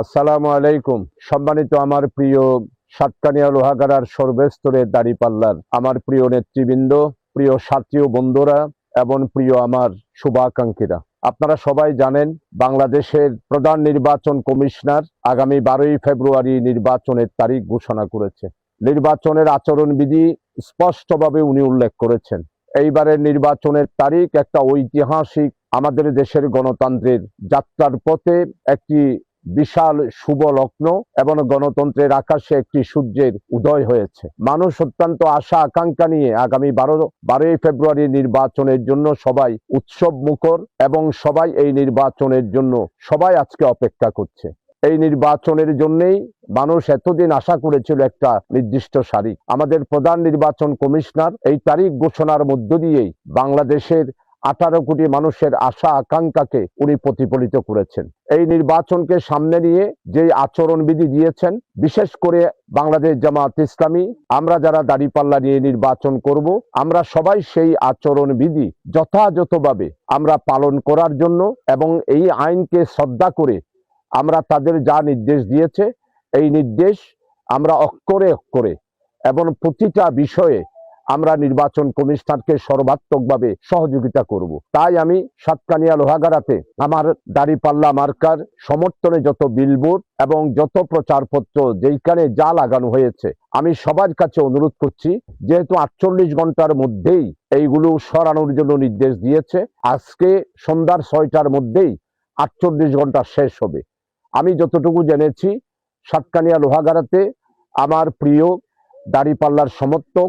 আসসালামু আলাইকুম। সম্মানিত আমার প্রিয় সাতকানিয়া লোহাগাড়ার সর্বস্তরের দাড়িপাল্লার আমার প্রিয় নেতৃবৃন্দ, প্রিয় সাথী বন্ধুরা, এবং প্রিয় আমার শুভাকাঙ্ক্ষীরা। আপনারা সবাই জানেন, বাংলাদেশের প্রধান নির্বাচন কমিশনার আগামী বারোই ফেব্রুয়ারি নির্বাচনের তারিখ ঘোষণা করেছে। নির্বাচনের আচরণবিধি স্পষ্টভাবে উনি উল্লেখ করেছেন। এইবারের নির্বাচনের তারিখ একটা ঐতিহাসিক আমাদের দেশের গণতন্ত্রের যাত্রার পথে একটি বিশাল শুভ লগ্ন এবং গণতন্ত্রের আকাশে একটি সূর্যের উদয় হয়েছে। মানুষ অত্যন্ত আশা, আকাঙ্ক্ষা নিয়ে আগামী বারো, বারোই ফেব্রুয়ারি নির্বাচনের জন্য সবাই উৎসব মুখর এবং সবাই এই নির্বাচনের জন্য সবাই আজকে অপেক্ষা করছে। এই নির্বাচনের জন্যই মানুষ এতদিন আশা করেছিল একটা নির্দিষ্ট তারিখ আমাদের প্রধান নির্বাচন কমিশনার এই তারিখ ঘোষণার মধ্য দিয়েই বাংলাদেশের আঠারো কোটি মানুষের আশা, আকাঙ্ক্ষাকে উনি প্রতিফলিত করেছেন। এই নির্বাচনকে সামনে নিয়ে যে আচরণবিধি দিয়েছেন, বিশেষ করে বাংলাদেশ জামাত ইসলামী, আমরা যারা দাড়িপাল্লা নিয়ে নির্বাচন করব, আমরা সবাই সেই আচরণবিধি যথাযথভাবে আমরা পালন করার জন্য এবং এই আইনকে শ্রদ্ধা করে আমরা তাদের যা নির্দেশ দিয়েছে, এই নির্দেশ আমরা অক্ষরে অক্ষরে এবং প্রতিটা বিষয়ে আমরা নির্বাচন কমিশনারকে সর্বাত্মকভাবে সহযোগিতা করব। তাই আমি সাতকানিয়া লোহাগাড়াতে আমার দাড়িপাল্লা মার্কার সমর্থনে যত বিলবোর্ড এবং যত প্রচারপত্র যেইখানে যা লাগানো হয়েছে, আমি সবার কাছে অনুরোধ করছি, যেহেতু আটচল্লিশ ঘণ্টার মধ্যেই এইগুলো সরানোর জন্য নির্দেশ দিয়েছে, আজকে সন্ধ্যার ছয়টার মধ্যেই আটচল্লিশ ঘণ্টা শেষ হবে। আমি যতটুকু জেনেছি, সাতকানিয়া লোহাগাড়াতে আমার প্রিয় দাড়িপাল্লার সমর্থক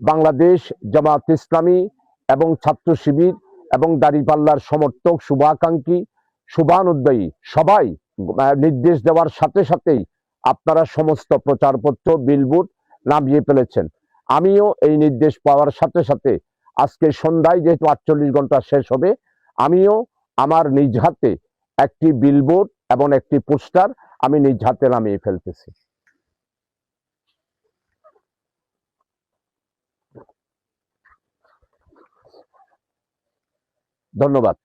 বাংলাদেশ জামাত ইসলামী এবং ছাত্র শিবির এবং দাড়িপাল্লার সমর্থক শুভাকাঙ্ক্ষী শুভানুদ্দয়ী সবাই নির্দেশ দেওয়ার সাথে সাথেই আপনারা সমস্ত প্রচারপত্র বিলবোর্ড নামিয়ে ফেলেছেন। আমিও এই নির্দেশ পাওয়ার সাথে সাথে আজকে সন্ধ্যায় যেহেতু আটচল্লিশ ঘণ্টা শেষ হবে, আমিও আমার নিজ হাতে একটি বিলবোর্ড এবং একটি পোস্টার আমি নিজ হাতে নামিয়ে ফেলতেছি। ধন্যবাদ।